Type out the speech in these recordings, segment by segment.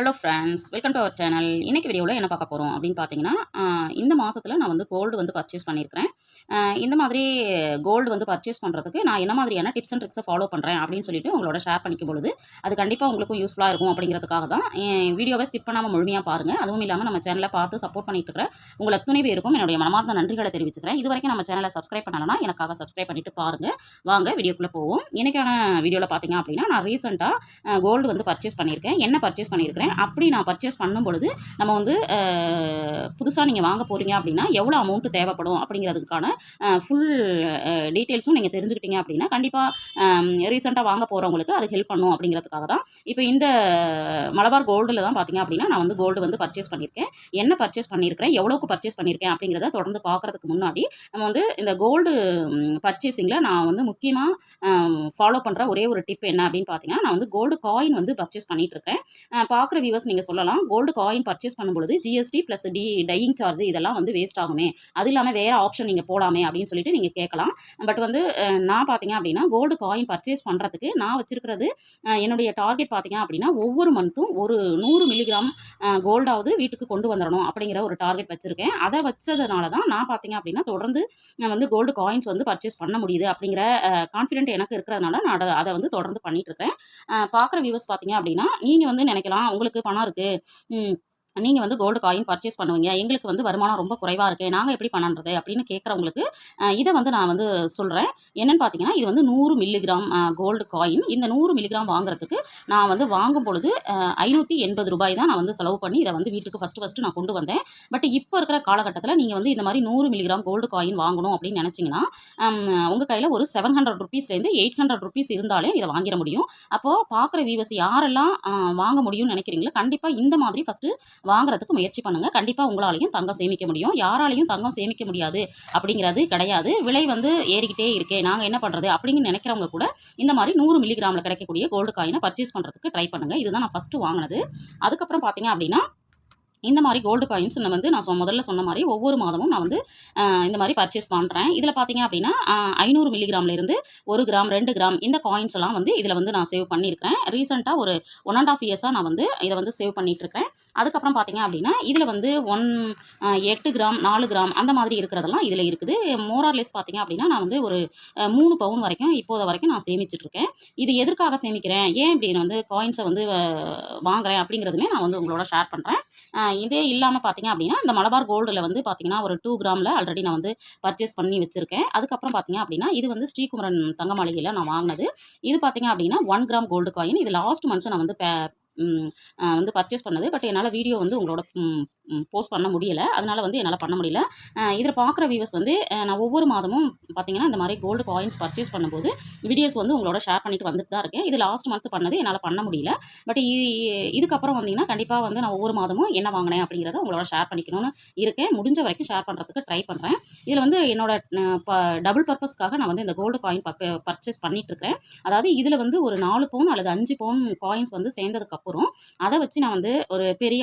Hello friends welcome to our channel இன்னைக்கு வீடியோவில் என்ன பார்க்க போகிறோம் அப்படின்னு பார்த்தீங்கன்னா இந்த மாதத்தில் நான் வந்து கோல்டு வந்து பர்ச்சேஸ் பண்ணியிருக்கிறேன். இந்த மாதிரி கோல்டு வந்து பர்ச்சேஸ் பண்ணுறதுக்கு நான் என்ன மாதிரியான டிப்ஸ் அண்ட் ட்ரிக்ஸை ஃபாலோ பண்ணுறேன் அப்படின்னு சொல்லிட்டு உங்களோட ஷேர் பண்ணிக்கும் பொழுது அது கண்டிப்பாக உங்களுக்கும் யூஸ்ஃபுல்லாக இருக்கும் அப்படிங்கிறதுக்காக தான். வீடியோவை ஸ்கிப் பண்ணாமல் முழுமையாக பாருங்கள் அதுவும் இல்லாமல் நம்ம சேனலை பார்த்து சப்போர்ட் பண்ணிட்டு இருக்கிற உங்கள் அத்துணை பேருக்கும் என்னுடைய மனமார்ந்த நன்றிகளை தெரிவிச்சுக்கிறேன். இது வரைக்கும் நம்ம சேனலை சப்ஸ்கிரைப் பண்ணலன்னா எனக்காக சப்ஸ்கிரைப் பண்ணிட்டு பாருங்கள் வாங்க வீடியோக்குள்ளே போவோம். இன்னைக்கான வீடியோவில் பார்த்தீங்க அப்படின்னா நான் ரீசெண்டாக கோல்டு வந்து பர்ச்சேஸ் பண்ணியிருக்கேன். என்ன பர்ச்சேஸ் பண்ணியிருக்கிறேன்? அப்படி நான் பர்ச்சேஸ் பண்ணும் பொழுது நம்ம வந்து புதுசாக நீங்கள் வாங்க போகிறீங்க அப்படின்னா எவ்வளோ அமௌண்ட்டு தேவைப்படும் அப்படிங்கிறதுக்கான ஃபுல் டீட்டெயில்ஸும் நீங்கள் தெரிஞ்சுக்கிட்டீங்க அப்படின்னா கண்டிப்பாக ரீசெண்டாக வாங்க போகிறவங்களுக்கு அது ஹெல்ப் பண்ணும் அப்படிங்கிறதுக்காக தான். இப்போ இந்த மலபார் கோல்டில் தான் பார்த்தீங்க அப்படின்னா நான் வந்து கோல்டு வந்து பர்ச்சேஸ் பண்ணியிருக்கேன். என்ன பர்ச்சேஸ் பண்ணியிருக்கிறேன்? எவ்வளோக்கு பர்ச்சேஸ் பண்ணியிருக்கேன்? அப்படிங்கிறத தொடர்ந்து பார்க்குறதுக்கு முன்னாடி நம்ம வந்து இந்த கோல்டு பர்ச்சேசிங்கில் நான் வந்து முக்கியமாக ஃபாலோ பண்ணுற ஒரே ஒரு டிப் என்ன அப்படின்னு பார்த்தீங்கன்னா நான் வந்து கோல்டு காயின் வந்து பர்ச்சேஸ் பண்ணிகிட்ருக்கேன் பார்க்குற வியூவர்ஸ் நீங்கள் சொல்லலாம். கோல்டு காயின் பர்ச்சேஸ் பண்ணும்பொழுது ஜிஎஸ்டி ப்ளஸ் டி டையிங் சார்ஜ் இதெல்லாம் வந்து வேஸ்ட் ஆகுமே. அது இல்லாமல் வேறு ஆப்ஷன் நீங்கள் போகலாமே அப்படின்னு சொல்லிட்டு நீங்கள் கேட்கலாம். பட் வந்து நான் பார்த்தீங்க அப்படின்னா கோல்டு காயின் பர்ச்சேஸ் பண்ணுறதுக்கு நான் வச்சுருக்கிறது என்னுடைய டார்கெட் பார்த்தீங்க அப்படின்னா ஒவ்வொரு மந்த்தும் ஒரு நூறு மில்லிகிராம் கோல்டாவது வீட்டுக்கு கொண்டு வந்துடணும் அப்படிங்கிற ஒரு டார்கெட் வச்சுருக்கேன். அதை வச்சதுனால தான் நான் பார்த்தீங்க அப்படின்னா தொடர்ந்து நான் வந்து கோல்டு காயின்ஸ் வந்து பர்ச்சேஸ் பண்ண முடியுது அப்படிங்கிற கான்ஃபிடென்ட் எனக்கு இருக்கிறதுனால நான் அதை அதை வந்து தொடர்ந்து பண்ணிகிட்ருக்கேன் பார்க்குற வியூவர்ஸ் பார்த்தீங்க அப்படின்னா நீங்கள் வந்து நினைக்கலாம் உங்களுக்கு பணம் இருக்குது நீங்கள் வந்து கோல்டு காயின் பர்ச்சேஸ் பண்ணுவீங்க. எங்களுக்கு வந்து வருமானம் ரொம்ப குறைவாக இருக்குது நாங்கள் எப்படி பண்ணுறது அப்படின்னு கேட்குறவங்களுக்கு இதை வந்து நான் வந்து சொல்கிறேன் என்னென்னு பார்த்தீங்கன்னா இது வந்து நூறு மில்லிகிராம் கோல்டு காயின் இந்த நூறு மில்லிகிராம் வாங்குறதுக்கு நான் வந்து வாங்கும் பொழுது ஐநூற்றி எண்பது ரூபாய் தான் நான் வந்து செலவு பண்ணி இதை வந்து வீட்டுக்கு ஃபஸ்ட்டு ஃபஸ்ட்டு நான் கொண்டு வந்தேன். பட் இப்போ இருக்கிற காலகட்டத்தில் நீங்கள் வந்து இந்த மாதிரி நூறு மில்லிகிராம் கோல்டு காயின் வாங்கணும் அப்படின்னு நினச்சிங்கன்னா உங்கள் கையில் ஒரு செவன் ஹண்ட்ரட் ருபீஸ்லேருந்து எயிட் ஹண்ட்ரட் ருபீஸ் இருந்தாலே இதை வாங்கிட முடியும். அப்போது பார்க்குற வீவர்ஸ் யாரெல்லாம் வாங்க முடியும்னு நினைக்கிறீங்களோ கண்டிப்பாக இந்த மாதிரி ஃபஸ்ட்டு வாங்குறதுக்கு முயற்சி பண்ணுங்கள் கண்டிப்பாக உங்களாலையும் தங்கம் சேமிக்க முடியும். யாராலையும் தங்கம் சேமிக்க முடியாது அப்படிங்கிறது கிடையாது. விலை வந்து ஏறிக்கிட்டே இருக்கே நாங்கள் என்ன பண்ணுறது அப்படின்னு நினைக்கிறவங்க கூட இந்த மாதிரி நூறு மில்லிகிராமில் கிடைக்கக்கூடிய கோல்டு காயினை பர்ச்சேஸ் பண்ணுறதுக்கு ட்ரை பண்ணுங்கள் இதுதான் நான் ஃபஸ்ட்டு வாங்கினது. அதுக்கப்புறம் பார்த்தீங்க அப்படின்னா இந்த மாதிரி கோல்டு காயின்ஸ் நான் வந்து நான் சொ முதல்ல சொன்ன மாதிரி ஒவ்வொரு மாதமும் நான் வந்து இந்த மாதிரி பர்ச்சேஸ் பண்ணுறேன் இதில் பார்த்தீங்க அப்படின்னா ஐநூறு மில்லிகிராம்லேருந்து ஒரு கிராம் ரெண்டு கிராம் இந்த காயின்ஸ் எல்லாம் வந்து இதில் வந்து நான் சேவ் பண்ணியிருக்கேன் ரீசெண்டாக ஒரு ஒன் அண்ட் ஆஃப் இயர்ஸாக நான் வந்து இதை வந்து சேவ் பண்ணிகிட்ருக்கேன் அதுக்கப்புறம் பார்த்தீங்க அப்படின்னா இதில் வந்து ஒன் எட்டு கிராம் நாலு கிராம் அந்த மாதிரி இருக்கிறதெல்லாம் இதில் இருக்குது. மோரார்லெஸ் பார்த்தீங்க அப்படின்னா நான் வந்து ஒரு மூணு பவுன் வரைக்கும் இப்போது வரைக்கும் நான் சேமிச்சிட்ருக்கேன். இது எதற்காக சேமிக்கிறேன்? ஏன் இப்படி நான் வந்து காயின்ஸை வந்து வாங்குறேன் அப்படிங்கிறதுமே நான் வந்து உங்களோட ஷேர் பண்ணுறேன் இதே இல்லாமல் பார்த்தீங்க அப்படின்னா இந்த மலபார் கோல்டில் வந்து பார்த்தீங்கன்னா ஒரு டூ கிராமில் ஆல்ரெடி நான் வந்து பர்ச்சேஸ் பண்ணி வச்சுருக்கேன். அதுக்கப்புறம் பார்த்தீங்க அப்படின்னா இது வந்து ஸ்ரீகுமரன் தங்க மாளிகையில் நான் வாங்கினது. இது பார்த்தீங்க அப்படின்னா ஒன் கிராம் கோல்டு காயின் இது லாஸ்ட் மந்த் நான் வந்து வந்து பர்ச்சேஸ் பண்ணது. பட் என்னால் வீடியோ வந்து உங்களோட போஸ்ட் பண்ண முடியலை. அதனால் வந்து என்னால் பண்ண முடியல. இதில் பார்க்குற வியூவர்ஸ் வந்து நான் ஒவ்வொரு மாதமும் பார்த்தீங்கன்னா இந்த மாதிரி கோல்டு காயின்ஸ் பர்ச்சேஸ் பண்ணும்போது வீடியோஸ் வந்து உங்களோட ஷேர் பண்ணிட்டு வந்துட்டு தான் இருக்கேன். இது லாஸ்ட் மந்த் பண்ணது என்னால் பண்ண முடியல. பட் இதுக்கப்புறம் வந்தீங்கன்னா கண்டிப்பாக வந்து நான் ஒவ்வொரு மாதமும் என்ன வாங்கினேன் அப்படிங்கிறத உங்களோட ஷேர் பண்ணிக்கணும்னு இருக்கேன். முடிஞ்ச வரைக்கும் ஷேர் பண்ணுறதுக்கு ட்ரை பண்ணுறேன் இதில் வந்து என்னோட டபுள் பர்பஸ்க்காக நான் வந்து இந்த கோல்டு காயின் பர்ச்சேஸ் பண்ணிட்டு இருக்கேன். அதாவது இதில் வந்து ஒரு நாலு பவுன் அல்லது அஞ்சு பவுன் காயின்ஸ் வந்து சேர்ந்ததுக்கப்புறம் அதை வச்சு நான் வந்து ஒரு பெரிய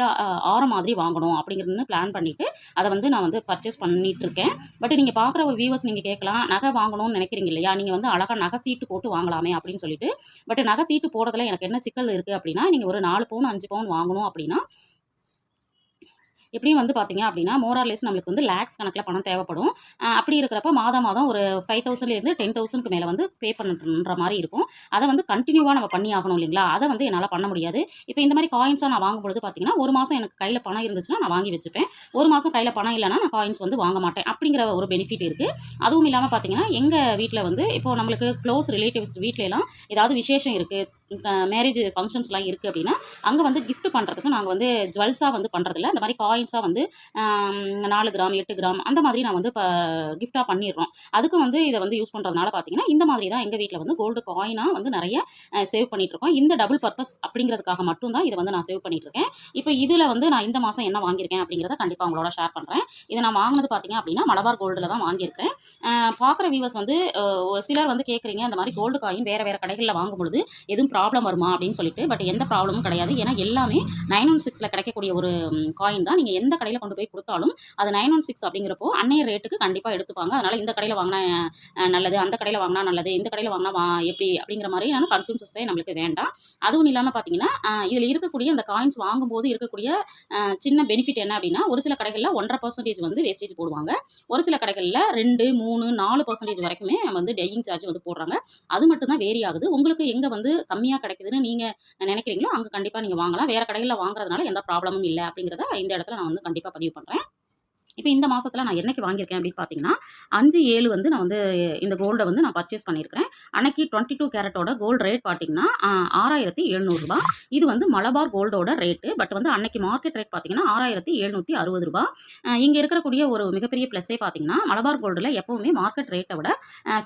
ஆரம் மாதிரி வாங்கணும் அப்படிங்கிறது பிளான் பண்ணிவிட்டு அதை வந்து நான் வந்து பர்ச்சேஸ் பண்ணிட்டு இருக்கேன் பட் நீங்கள் பார்க்குற வியூவர்ஸ் நீங்கள் கேட்கலாம் நகை வாங்கணும்னு நினைக்கிறீங்க இல்லையா? நீங்கள் வந்து அழகாக நகை சீட்டு போட்டு வாங்கலாமே அப்படின்னு சொல்லிட்டு. பட் நகை சீட்டு போடுறதுல எனக்கு என்ன சிக்கல் இருக்குது அப்படின்னா நீங்கள் ஒரு நாலு பவுன் அஞ்சு பவுன் வாங்கணும் அப்படின்னா எப்படியும் வந்து பார்த்தீங்க அப்படின்னா மோரார்லெஸ் நம்மளுக்கு வந்து லேக்ஸ் கணக்கில் பணம் தேவைப்படும். அப்படி இருக்கிறப்ப மாதம் மாதம் ஒரு ஃபைவ் தௌசண்ட்லேருந்து டென் தௌசண்ட்க்கு மேலே வந்து பே பண்ணுற மாதிரி இருக்கும். அதை வந்து கண்டினியூவாக நம்ம பண்ணி ஆகணும் இல்லைங்களா? அதை வந்து என்னால் பண்ண முடியாது. இப்போ இந்த மாதிரி காயின்ஸாக நான் வாங்கும்பொழுது பார்த்தீங்கன்னா ஒரு மாதம் எனக்கு கையில் பணம் இருந்துச்சுன்னா நான் வாங்கி வச்சுப்பேன். ஒரு மாதம் கையில் பணம் இல்லைன்னா நான் காயின்ஸ் வந்து வாங்க மாட்டேன். அப்படிங்கிற ஒரு பெனிஃபிட் இருக்குது அதுவும் இல்லாமல் பார்த்தீங்கன்னா எங்கள் வீட்டில் வந்து இப்போ நம்மளுக்கு க்ளோஸ் ரிலேட்டிவ்ஸ் வீட்லலாம் ஏதாவது விசேஷம் இருக்குது மேரேஜ் ஃபங்க்ஷன்ஸ்லாம் இருக்குது அப்படின்னா அங்கே வந்து கிஃப்ட் பண்ணுறதுக்கு நாங்கள் வந்து ஜுவல்ஸாக வந்து பண்ணுறதில்ல இந்த மாதிரி காயின்ஸ் காயின்ஸாக வந்து நாலு கிராம் எட்டு கிராம் அந்த மாதிரி நான் வந்து இப்போ கிஃப்டாக பண்ணிடுறோம் அதுக்கு வந்து இதை வந்து யூஸ் பண்ணுறதுனால பார்த்தீங்கன்னா இந்த மாதிரி தான் எங்கள் வீட்டில் வந்து கோல்டு காயினாக வந்து நிறைய சேவ் பண்ணிகிட்ருக்கோம் இந்த டபுள் பர்பஸ் அப்படிங்கிறதுக்காக மட்டும்தான் இதை வந்து நான் சேவ் பண்ணிகிட்ருக்கேன் இப்போ இதில் வந்து நான் இந்த மாதம் என்ன வாங்கியிருக்கேன் அப்படிங்கிறத கண்டிப்பாக உங்களோட ஷேர் பண்ணுறேன் இதை நான் வாங்கினது பார்த்தீங்க அப்படின்னா மலபார் கோல்டில் தான் வாங்கியிருக்கேன். பார்க்குற வியூவர்ஸ் வந்து சிலர் வந்து கேட்குறீங்க அந்த மாதிரி கோல்டு காயின் வேறு வேறு கடைகளில் வாங்கும் பொழுது எதுவும் ப்ராப்ளம் வருமா அப்படின்னு சொல்லிட்டு பட் எந்த ப்ராப்ளமும் கிடையாது. ஏன்னா எல்லாமே நைன் ஒன் சிக்ஸில் கிடைக்கக்கூடிய ஒரு காயின் தான். நீங்கள் எந்த கடையில் கொண்டு போய் கொடுத்தாலும் அது நைன் ஒன் சிக்ஸ் அப்படிங்கிறப்போ அன்னைய ரேட்டுக்கு கண்டிப்பாக எடுத்துப்பாங்க. அதனால் இந்த கடையில் வாங்கினா நல்லது அந்த கடையில் வாங்கினா நல்லது இந்த கடையில் வாங்கினா வா எப்படி அப்படிங்கிற மாதிரியான கன்ஃபியூன்சஸே நம்மளுக்கு வேண்டாம். அதுவும் இல்லாமல் பார்த்தீங்கன்னா இதில் இருக்கக்கூடிய அந்த காயின்ஸ் வாங்கும்போது இருக்கக்கூடிய சின்ன பெனிஃபிட் என்ன அப்படின்னா ஒரு சில கடைகளில் ஒன்றரை பர்சன்டேஜ் வந்து வேஸ்டேஜ் போடுவாங்க. ஒரு சில கடைகளில் ரெண்டு மூணு மூணு நாலு பர்சன்டேஜ் வரைக்குமே வந்து டெய்யிங் சார்ஜ் வந்து போடுறாங்க. அது மட்டும் தான் வேரி ஆகுது. உங்களுக்கு எங்கே வந்து கம்மியாக கிடைக்குதுன்னு நீங்கள் நினைக்கிறீங்களோ அங்கே கண்டிப்பாக நீங்கள் வாங்கலாம். வேறு கடையில் வாங்குறதுனால எந்த ப்ராப்ளமும் இல்லை அப்படிங்கிறத இந்த இடத்துல நான் வந்து கண்டிப்பாக பதிவு பண்ணுறேன் இப்போ இந்த மாதத்தில் நான் என்னைக்கு வாங்கியிருக்கேன் அப்படின்னு பார்த்தீங்கன்னா அஞ்சு ஏழு வந்து நான் வந்து இந்த கோல்டை வந்து நான் பர்ச்சேஸ் பண்ணியிருக்கிறேன். அன்னைக்கு டுவெண்ட்டி டூ கேரட்டோட கோல்டு ரேட் பார்த்தீங்கன்னா ஆறாயிரத்தி எழுநூறுபா இது வந்து மலபார் கோல்டோட ரேட்டு பட் வந்து அன்னைக்கு மார்க்கெட் ரேட் பார்த்தீங்கன்னா ஆறாயிரத்தி எழுநூற்றி அறுபது ரூபா இங்கே இருக்கக்கூடிய ஒரு மிகப்பெரிய ப்ளஸ்ஸே பார்த்தீங்கன்னா மலபார் கோல்டில் எப்போவுமே மார்க்கெட் ரேட்டை விட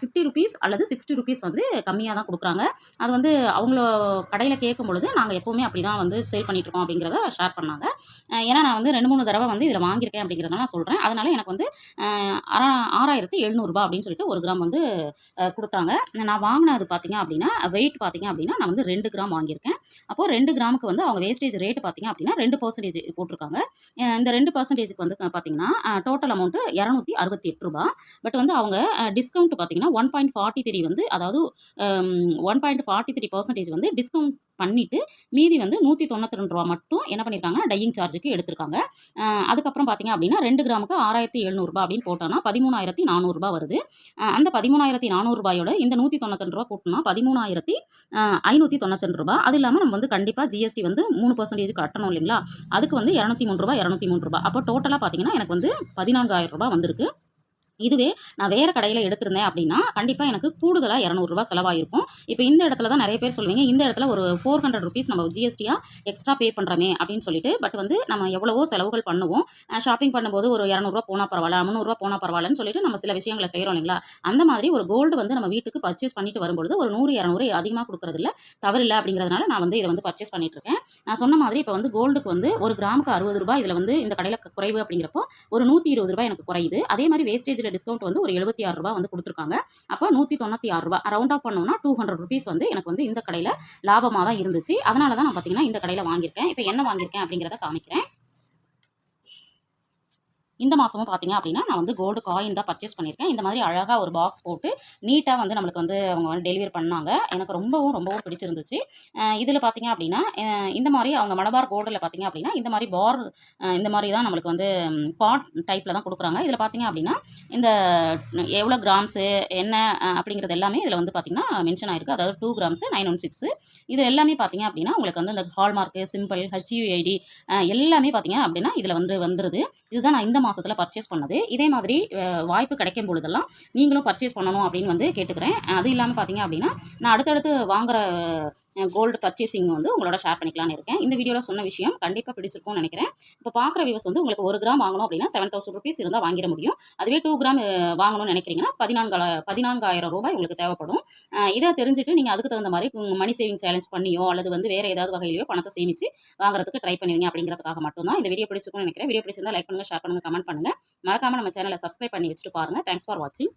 ஃபிஃப்டி ருபீஸ் அல்லது சிக்ஸ்டி ருபீஸ் வந்து கம்மியாக தான் கொடுக்குறாங்க. அது வந்து அவங்கள கடையில் கேட்கும் பொழுது நாங்கள் எப்போவுமே அப்படி தான் வந்து சேல் பண்ணிகிட்ருக்கோம் அப்படிங்கிறத ஷேர் பண்ணாங்க. ஏன்னா நான் வந்து ரெண்டு மூணு தடவை வந்து இதில் வாங்கியிருக்கேன் அப்படிங்கிறத நான் சொல்கிறேன் அதனால் எனக்கு வந்து ஆறா ஆறாயிரத்தி எழுநூறுபா அப்படின்னு சொல்லிட்டு ஒரு கிராம் வந்து கொடுத்தாங்க. நான் வாங்கினது பார்த்தீங்க அப்படின்னா வெயிட் பார்த்தீங்க அப்படின்னா நான் வந்து ரெண்டு கிராம் வாங்கியிருக்கேன். அப்போது ரெண்டு கிராமுக்கு வந்து அவங்க வேஸ்டேஜ் ரேட்டு பார்த்தீங்க அப்படின்னா ரெண்டு பர்சன்டேஜ் போட்டிருக்காங்க. இந்த ரெண்டு பர்சன்டேஜுக்கு வந்து பார்த்தீங்கன்னா டோட்டல் அமௌண்ட்டு இரநூத்தி அறுபத்தி எட்டு ரூபா. பட் வந்து அவங்க டிஸ்கவுண்ட் பார்த்தீங்கன்னா ஒன் பாயிண்ட் ஃபார்ட்டி த்ரீ வந்து அதாவது one point forty three percentage வந்து டிஸ்கவுண்ட் பண்ணிவிட்டு மீதி வந்து நூற்றி தொண்ணூற்றி ரெண்டு ரூபா மட்டும் என்ன பண்ணியிருக்காங்க டையிங் சார்ஜுக்கு எடுத்திருக்காங்க. அதுக்கப்புறம் பார்த்தீங்க அப்படின்னா ரெண்டு கிராமுக்கு ஆறாயிரத்தி எழுநூறுபா அப்படின்னு போட்டோன்னா பதிமூணாயிரத்தி நானூறுரூபா வருது. அந்த பதிமூணாயிரத்தி நானூறுரூபாயோட இந்த நூற்றி தொண்ணூத்தெண்டு ரூபா கூட்டினா பதிமூணாயிரத்தி ஐநூற்றி தொண்ணூத்தெண்டு ரூபா அது இல்லாமல் நம்ம வந்து கண்டிப்பாக ஜிஎஸ்டி வந்து மூணு பர்சன்டேஜ் கட்டணும் இல்லைங்களா? அதுக்கு வந்து இரநூத்தி மூணு ரூபா இரநூத்தி மூணு ரூபா அப்போ டோட்டலாக பார்த்தீங்கன்னா எனக்கு வந்து பதினான்காயிரம் ரூபா வந்திருக்கு. இதுவே நான் வேறு கடையில் எடுத்திருந்தேன் அப்படின்னா கண்டிப்பாக எனக்கு கூடுதலாக இரநூறுபா செலவாயிருக்கும். இப்போ இந்த இடத்துல தான் நிறைய பேர் சொல்லுவீங்க இந்த இடத்துல ஒரு ஃபோர் ஹண்ட்ரட் ருபீஸ் நம்ம ஜிஎஸ்டியாக எக்ஸ்ட்ரா பே பண்ணுறமே அப்படின்னு சொல்லிட்டு பட் வந்து நம்ம எவ்வளவோ செலவுகள் பண்ணுவோம். ஷாப்பிங் பண்ணும்போது ஒரு இரநூறுவா போனால் பரவாயில்ல முந்நூறுரூவா போனால் பரவாயில்லன்னு சொல்லிட்டு நம்ம சில விஷயங்களை செய்கிறோம் இல்லைங்களா? அந்த மாதிரி ஒரு கோல்டு வந்து நம்ம வீட்டுக்கு பர்ச்சேஸ் பண்ணிட்டு வரும்பொழுது ஒரு நூறு இரநூறு அதிகமாக கொடுக்குறதில்ல தவறில்லை அப்படிங்கிறதுனால நான் வந்து இதை வந்து பர்ச்சேஸ் பண்ணிட்டு இருக்கேன் நான் சொன்ன மாதிரி இப்போ வந்து கோல்டுக்கு வந்து ஒரு கிராமுக்கு அறுபது ரூபாய் இதில் வந்து இந்த கடையில் குறைவு அப்படிங்கிறப்போ ஒரு நூற்றி இருபது ரூபாய் எனக்கு குறையுது. அதே மாதிரி வேஸ்டேஜில் டிஸ்கவுண்ட் வந்து ஒரு எழுபத்தி ஆறு ரூபா வந்து கொடுத்துருக்காங்க. அப்போ நூற்றி தொண்ணூற்றி ஆறு ரூபா ரவுண்ட் ஆஃப் பண்ணோம்னா டூ ஹண்ட்ரட் ருபீஸ் வந்து எனக்கு வந்து இந்த கடையில் லாபமாக தான் இருந்துச்சு. அதனால தான் நான் பார்த்தீங்கன்னா இந்த கடையில் வாங்கியிருக்கேன். இப்போ என்ன வாங்கியிருக்கேன் அப்படிங்கிறத காமிக்கிறேன். இந்த மாதமும் பார்த்தீங்க அப்படின்னா நான் வந்து கோல்டு காயின் தான் பர்ச்சேஸ் பண்ணியிருக்கேன் இந்த மாதிரி அழகாக ஒரு பாக்ஸ் போட்டு நீட்டாக வந்து நம்மளுக்கு வந்து அவங்க வந்து டெலிவரி பண்ணாங்க. எனக்கு ரொம்பவும் ரொம்பவும் பிடிச்சிருந்துச்சு. இதில் பார்த்தீங்க அப்படின்னா இந்த மாதிரி அவங்க மலபார் கோல்டில் பார்த்தீங்க அப்படின்னா இந்த மாதிரி பார் இந்த மாதிரி தான் நம்மளுக்கு வந்து பாட் டைப்பில் தான் கொடுக்குறாங்க. இதில் பார்த்தீங்க அப்படின்னா இந்த எவ்வளோ கிராம்ஸு என்ன அப்படிங்கிறது எல்லாமே இதில் வந்து பார்த்தீங்கன்னா மென்ஷன் ஆயிருக்கு. அதாவது two grams nine one six இது எல்லாமே பார்த்தீங்க அப்படின்னா உங்களுக்கு வந்து இந்த ஹால்மார்க்கு சிம்பிள் ஹெச்யூஐடி எல்லாமே பார்த்தீங்க அப்படின்னா இதில் வந்து வந்துடுது இதுதான் நான் இந்த மாதத்தில் பர்ச்சேஸ் பண்ணது. இதே மாதிரி வாய்ப்பு கிடைக்கும் பொழுதெல்லாம் நீங்களும் பர்ச்சேஸ் பண்ணணும் அப்படின்னு வந்து கேட்டுக்கிறேன். அது இல்லாமல் பார்த்தீங்க அப்படின்னா நான் அடுத்தடுத்து வாங்குற கோல்டு பர்ச்சேசிங் வந்து உங்களோட ஷேர் பண்ணிக்கலாம்னு இருக்கேன். இந்த வீடியோவில் சொன்ன விஷயம் கண்டிப்பாக பிடிச்சிருக்கும்னு நினைக்கிறேன். இப்போ பார்க்குற வியூஸ் வந்து உங்களுக்கு ஒரு கிராம் வாங்கணும் அப்படின்னா செவன் தௌசண்ட் ருபீஸ் இருந்தால் வாங்கிட முடியும். அதுவே டூ கிராம் வாங்கணும்னு நினைக்கிறீங்கன்னா பதினான்கு பதினான்காயிரம் ரூபாய் உங்களுக்கு தேவைப்படும். இதை தெரிஞ்சுட்டு நீங்கள் அதுக்கு தகுந்த மாதிரி மணி சேவிங் சேலஞ்ச் பண்ணியோ அல்லது வந்து வேறு ஏதாவது வகையிலையோ பணத்தை சேமித்து வாங்குறதுக்கு ட்ரை பண்ணுவீங்க அப்படிங்கிறதுக்காக மட்டும்தான் இந்த வீடியோ பிடிச்சிருக்கும்னு நினைக்கிறேன். வீடியோ பிடிச்சிருந்தா லைக் பண்ணுங்கள் ஷேர் பண்ணுங்கள் கமெண்ட் பண்ணுங்கள் மறக்காமல் நம்ம சேனலை சப்ஸ்கிரைப் பண்ணி வச்சுட்டு பாருங்கள் தேங்க்ஸ் ஃபார் வாட்சிங்